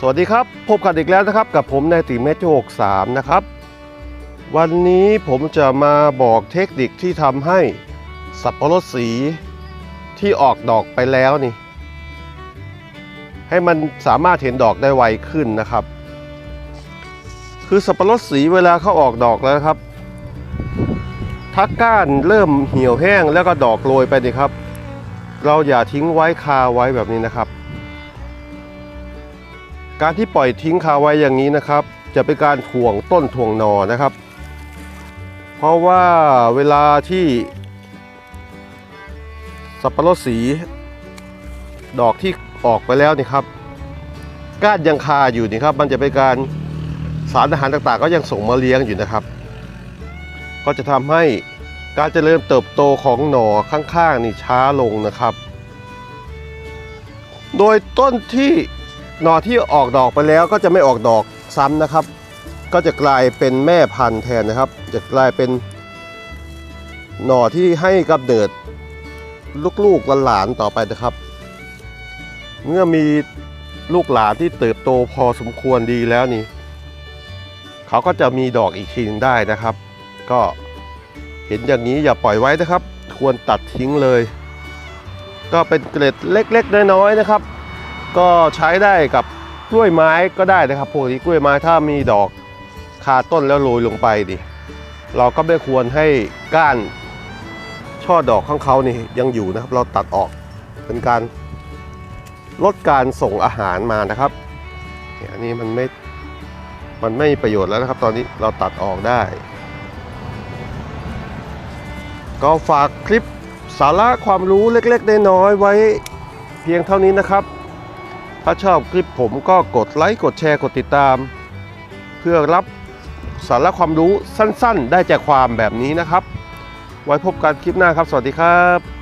สวัสดีครับ พบกันอีกแล้วนะครับ กับผมนายติเมตรหกสามนะครับ วันนี้ผมจะมาบอกเทคนิคที่ทำให้สับปะรดสีที่ออกดอกไปแล้วนี่ ให้มันสามารถเห็นดอกได้ไวขึ้นนะครับ คือสับปะรดสีเวลาเขาออกดอกแล้วครับถ้าก้านเริ่มเหี่ยวแห้งแล้วก็ดอกโรยไปนี่ครับ เราอย่าทิ้งไว้คาไว้แบบนี้นะครับ การที่ปล่อยทิ้งคาไว้อย่างนี้นะครับ จะเป็นการถ่วงต้นถ่วงหนอนะครับ เพราะว่าเวลาที่สับปะรดสีดอกที่ออกไปแล้วนี่ครับก้านยังคาอยู่นี่ครับ มันจะเป็นการสารอาหารต่างๆ ก็ยังส่งมาเลี้ยงอยู่นะครับ ก็จะทำให้การเจริญเติบโตของหน่อข้างๆนี่ช้าลงนะครับ โดยต้นที่ หน่อที่ออกดอกไปแล้วก็จะไม่ออกดอกซ้ำนะครับ ก็จะกลายเป็นแม่พันธุ์แทนนะครับ จะกลายเป็นหน่อที่ให้กำเนิดลูกๆหลานๆต่อไปนะครับ เมื่อมีลูกหลานที่เติบโตพอสมควรดีแล้วนี่ เขาก็จะมีดอกอีกทีหนึงได้นะครับ ก็เห็นอย่างนี้อย่าปล่อยไว้นะครับ ควรตัดทิ้งเลย ก็เป็นเกล็ดเล็กๆน้อยๆนะครับ ก็ใช้ได้กับกล้วยไม้ก็ได้นะครับพวกนี้กล้วยไม้ถ้ามีดอกคาต้นแล้วโรยลงไปดิเราก็ไม่ควรให้ก้านช่อดอกของเขานี่ยังอยู่นะครับ เราตัดออกเป็นการลดการส่งอาหารมานะครับเนี่ยอันนี้มันไม่มันไม่มประโยชน์แล้วนะครับ ตอนนี้เราตัดออกได้ ก็ฝากคลิปสาระความรู้เล็กๆน้อยๆไว้เพียงเท่านี้นะครับ ถ้าชอบคลิปผมก็กดไลค์กดแชร์กดติดตาม เพื่อรับสาระความรู้สั้นๆ ได้ใจความแบบนี้นะครับ ไว้พบกันคลิปหน้าครับ สวัสดีครับ